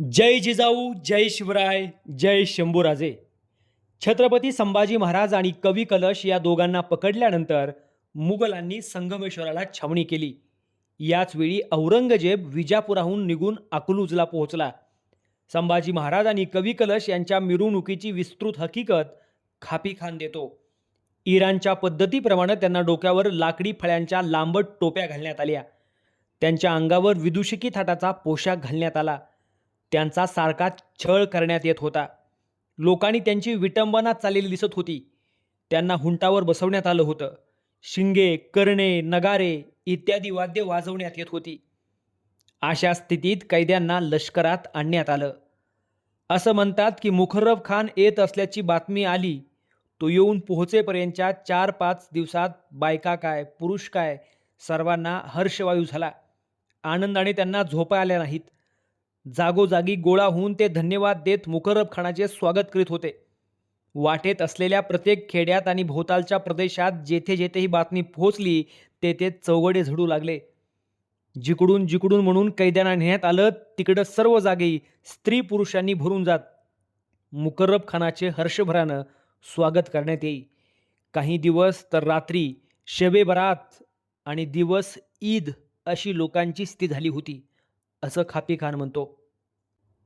जय जिजाऊ जय शिवराय जय शंभूराजे. छत्रपती संभाजी महाराज आणि कवी कलश या दोघांना पकडल्यानंतर मुघलांनी संगमेश्वराला छावणी केली. याचवेळी औरंगजेब विजापुराहून निघून अकलूजला पोहोचला. संभाजी महाराज आणि कवी कलश यांच्या मिरवणुकीची विस्तृत हकीकत खापी खान देतो. इराणच्या पद्धतीप्रमाणे त्यांना डोक्यावर लाकडी फळ्यांच्या लांबट टोप्या घालण्यात आल्या. त्यांच्या अंगावर विदुषकी थाटाचा पोशाख घालण्यात आला. त्यांचा सारखा छळ करण्यात येत होता. लोकांनी त्यांची विटंबना चाललेली दिसत होती. त्यांना हुंटावर बसवण्यात आलं होतं. शिंगे करणे नगारे इत्यादी वाद्य वाजवण्यात येत होती. अशा स्थितीत कैद्यांना लष्करात आणण्यात आलं. असं म्हणतात की मुखर्रफ खान येत असल्याची बातमी आली तो येऊन पोहोचेपर्यंतच्या चार पाच दिवसात बायका काय पुरुष काय सर्वांना हर्षवायू झाला. आनंदाने त्यांना झोपा आल्या नाहीत. जागोजागी गोळा होऊन ते धन्यवाद देत मुकरब खानाचे स्वागत करीत होते. वाटेत असलेल्या प्रत्येक खेड्यात आणि भोवतालच्या प्रदेशात जेथे जेथे ही बातमी पोहोचली तेथे चौघडे झडू लागले. जिकडून जिकडून म्हणून कैद्यांना नेण्यात आलं तिकडं सर्व जागी स्त्री पुरुषांनी भरून जात मुकर्रब खानाचे हर्षभरानं स्वागत करण्यात येई. काही दिवस तर रात्री शबे बरात आणि दिवस ईद अशी लोकांची स्थिती झाली होती. असं खापी खान म्हणतो.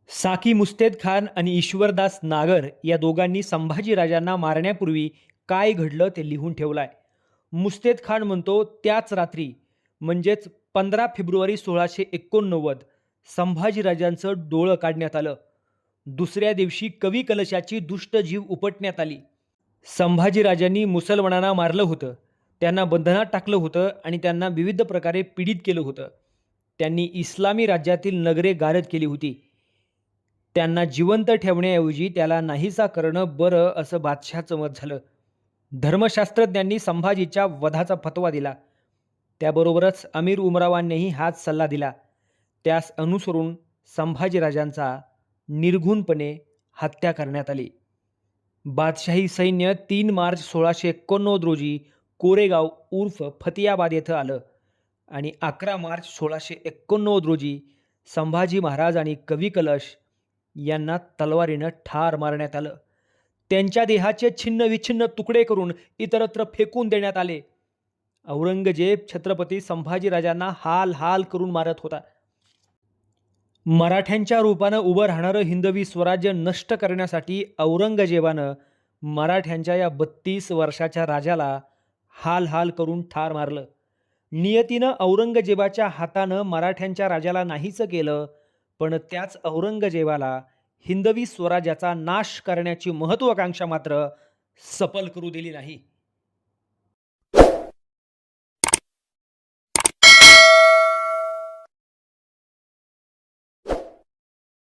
साकी मुस्तेद खान आणि ईश्वरदास नागर या दोघांनी संभाजीराजांना मारण्यापूर्वी काय घडलं ते लिहून ठेवलंय. मुस्तेद खान म्हणतो त्याच रात्री म्हणजेच पंधरा फेब्रुवारी सोळाशे एकोणनव्वद संभाजीराजांचं डोळं काढण्यात आलं. दुसऱ्या दिवशी कवी कलशाची दुष्ट जीव उपटण्यात आली. संभाजीराजांनी मुसलमानांना मारलं होतं. त्यांना बंधनात टाकलं होतं आणि त्यांना विविध प्रकारे पीडित केलं होतं. त्यांनी इस्लामी राज्यातील नगरे गारद केली होती. त्यांना जिवंत ठेवण्याऐवजी त्याला नाहीसा करणं बरं असं बादशहाचं मत झालं. धर्मशास्त्रज्ञांनी संभाजीच्या वधाचा फतवा दिला. त्याबरोबरच अमीर उमरावांनीही हाच सल्ला दिला. त्यास अनुसरून संभाजीराजांचा निर्घुणपणे हत्या करण्यात आली. बादशाही सैन्य तीन मार्च सोळाशे एकोणनव्वद रोजी कोरेगाव उर्फ फतियाबाद येथं आलं. आणि अकरा मार्च सोळाशे एकोणनव्वद रोजी संभाजी महाराज आणि कवी कलश यांना तलवारीनं ठार मारण्यात आलं. त्यांच्या देहाचे छिन्न विछिन्न तुकडे करून इतरत्र फेकून देण्यात आले. औरंगजेब छत्रपती संभाजीराजांना हाल हाल करून मारत होता. मराठ्यांच्या रूपानं उभं राहणारं हिंदवी स्वराज्य नष्ट करण्यासाठी औरंगजेबानं मराठ्यांच्या या बत्तीस वर्षाच्या राजाला हाल हाल करून ठार मारलं. नियतीनं औरंगजेबाच्या हातानं मराठ्यांच्या राजाला नाहीचं केलं पण त्याच औरंगजेबाला हिंदवी स्वराज्याचा नाश करण्याची महत्त्वाकांक्षा मात्र सफल करू दिली नाही.